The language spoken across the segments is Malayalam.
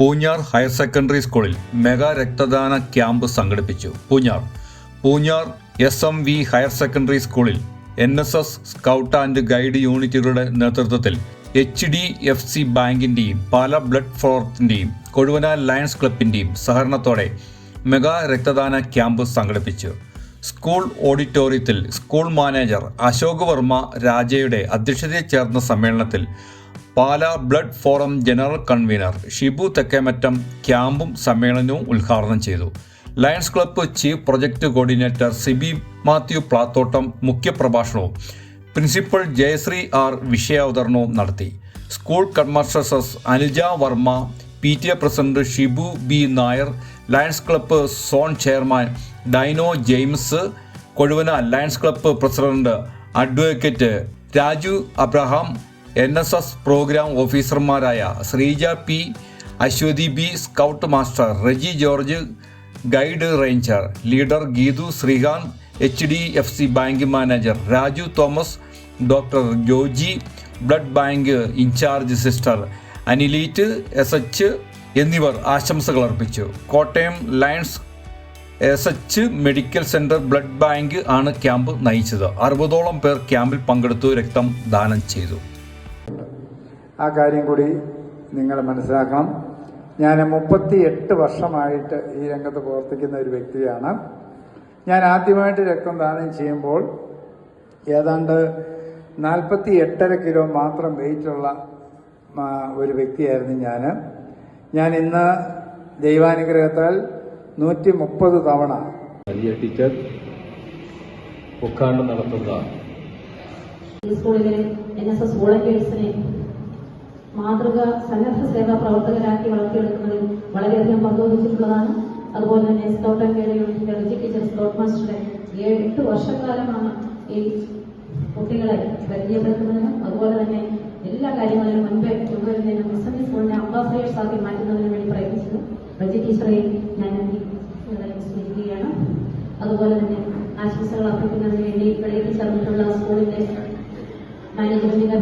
പൂഞ്ഞാർ ഹയർ സെക്കൻഡറി സ്കൂളിൽ മെഗാ രക്തദാന ക്യാമ്പ് സംഘടിപ്പിച്ചു. Poonjar. Poonjar S M V higher secondary സ്കൂളിൽ N S S scout and guide യൂണിറ്റുകളുടെ നേതൃത്വത്തിൽ എച്ച് ഡി എഫ് സി ബാങ്കിന്റെയും പാല ബ്ലഡ് ഫോറത്തിന്റെയും കൊഴുവന ലയൺസ് ക്ലബിന്റെയും സഹകരണത്തോടെ മെഗാ രക്തദാന ക്യാമ്പ് സംഘടിപ്പിച്ചു. സ്കൂൾ ഓഡിറ്റോറിയത്തിൽ സ്കൂൾ മാനേജർ അശോക് വർമ്മ രാജയുടെ അധ്യക്ഷതയിൽ ചേർന്ന സമ്മേളനത്തിൽ Pala blood forum general convener Shibu Thekkemattam ക്യാമ്പും സമ്മേളനവും ഉദ്ഘാടനം ചെയ്തു. Lions club chief project coordinator Sibi Mathew Plathottam മുഖ്യപ്രഭാഷണവും principal Jayasree R വിഷയാവതരണവും നടത്തി. School കൺമാസ്റ്റർസസ് Anuja Varma P T A president Shibu B Nair Lions club zone chairman Dino James Kozhuvanal Lions club president advocate Raju Abraham N S S program ഓഫീസർമാരായ Sreeja P Aswathy B scout master Reji George guide ranger leader Geethu Srikanth H D F C bank manager Raju Thomas doctor Joji blood bank incharge sister Anileet S H എന്നിവർ ആശംസകൾ അർപ്പിച്ചു. Kottayam Lions S H medical centre blood bank ആണ് ക്യാമ്പ് നയിച്ചത്. അറുപതോളം പേർ ക്യാമ്പിൽ പങ്കെടുത്തു രക്തം ദാനം ചെയ്തു. ആ കാര്യം കൂടി നിങ്ങൾ മനസ്സിലാക്കണം. ഞാൻ മുപ്പത്തി എട്ട് വർഷമായിട്ട് ഈ രംഗത്ത് പ്രവർത്തിക്കുന്ന ഒരു വ്യക്തിയാണ്. ഞാൻ ആദ്യമായിട്ട് രക്തം ദാനം ചെയ്യുമ്പോൾ ഏതാണ്ട് നാൽപ്പത്തി എട്ടര കിലോ മാത്രം വെയിറ്റുള്ള ഒരു വ്യക്തിയായിരുന്നു ഞാൻ ഞാൻ ഇന്ന് ദൈവാനുഗ്രഹത്താൽ നൂറ്റി മുപ്പത് തവണ വലിയ ടീച്ചർ ഉദ്ഘാടനം നടത്തുന്ന സ്കൂളിലെ എൻ എസ് എസ് വോളണ്ടിയേഴ്സിനെ മാതൃക സന്നദ്ധ സേവാ പ്രവർത്തകരാക്കി വളർത്തിയെടുക്കുന്നതിൽ വളരെയധികം പങ്കുവഹിച്ചിട്ടുള്ളതാണ്. അതുപോലെ തന്നെ സ്കൗട്ട് ആൻഡ് ഗൈഡ് യൂണിറ്റിന്റെ റിജി ടീച്ചർ സ്കൗട്ട് മാസ്റ്ററുടെ എട്ട് വർഷക്കാലമാണ് ഈ കുട്ടികളെ പരിചയപ്പെടുത്തുന്നതിനും അതുപോലെ തന്നെ എല്ലാ കാര്യങ്ങളിലും മുൻപേ കൊണ്ടുവരുന്നതിനും എസ് എം ഇ സ്കൂളിനെ അംബാസഡേഴ്സ് ആക്കി മാറ്റുന്നതിനു വേണ്ടി പ്രയത്നിച്ചത് റജി ടീച്ചറെ ഞാൻ സ്മരിക്കുകയാണ് അതുപോലെ തന്നെ ആശംസകൾ അർപ്പിക്കുന്നതിന് വേണ്ടി ഇവിടെ എത്തിച്ചേർന്നിട്ടുള്ള സ്കൂളിന്റെ മാനേജ്മെന്റിന്റെ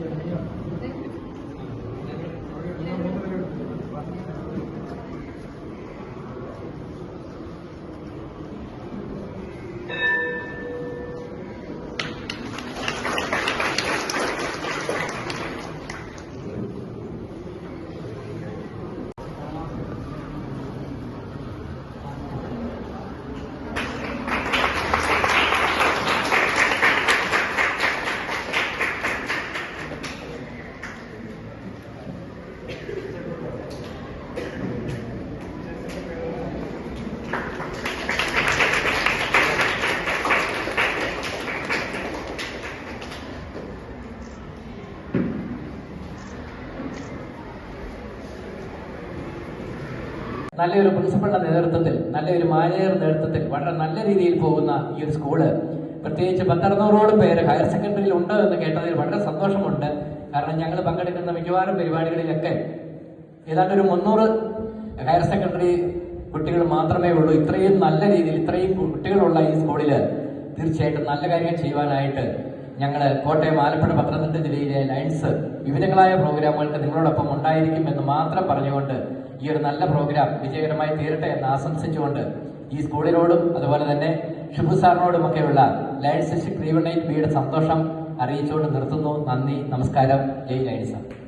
也不一样 നല്ലൊരു പ്രിൻസിപ്പളിന്റെ നേതൃത്വത്തിൽ നല്ലൊരു മാനേജർ നേതൃത്വത്തിൽ വളരെ നല്ല രീതിയിൽ പോകുന്ന ഈ ഒരു സ്കൂൾ. പ്രത്യേകിച്ച് പത്തറുന്നൂറോളം പേര് ഹയർ സെക്കൻഡറിയിൽ ഉണ്ട് എന്ന് കേട്ടതിൽ വളരെ സന്തോഷമുണ്ട്. കാരണം ഞങ്ങൾ പങ്കെടുക്കുന്ന മിക്കവാറും പരിപാടികളിലൊക്കെ ഏതാണ്ട് ഒരു മുന്നൂറ് ഹയർ സെക്കൻഡറി കുട്ടികൾ മാത്രമേ ഉള്ളൂ. ഇത്രയും നല്ല രീതിയിൽ ഇത്രയും കുട്ടികളുള്ള ഈ സ്കൂളിൽ തീർച്ചയായിട്ടും നല്ല കാര്യങ്ങൾ ചെയ്യുവാനായിട്ട് ഞങ്ങൾ കോട്ടയം ആലപ്പുഴ പത്തനംതിട്ട ജില്ലയിലെ ലൈൻസ് വിവിധങ്ങളായ പ്രോഗ്രാമുകൾക്ക് നിങ്ങളോടൊപ്പം ഉണ്ടായിരിക്കും എന്ന് മാത്രം പറഞ്ഞുകൊണ്ട് ഈ ഒരു നല്ല പ്രോഗ്രാം വിജയകരമായി തീരട്ടെ എന്ന് ആശംസിച്ചുകൊണ്ട് ഈ സ്കൂളിനോടും അതുപോലെ തന്നെ ഷിബു സാറിനോടുമൊക്കെയുള്ള ലയൺസ് ത്രീ വൺ എയ്റ്റ് ബിയുടെ സന്തോഷം അറിയിച്ചുകൊണ്ട് നിർത്തുന്നു. നന്ദി നമസ്കാരം. ജയ് ലയൺസ്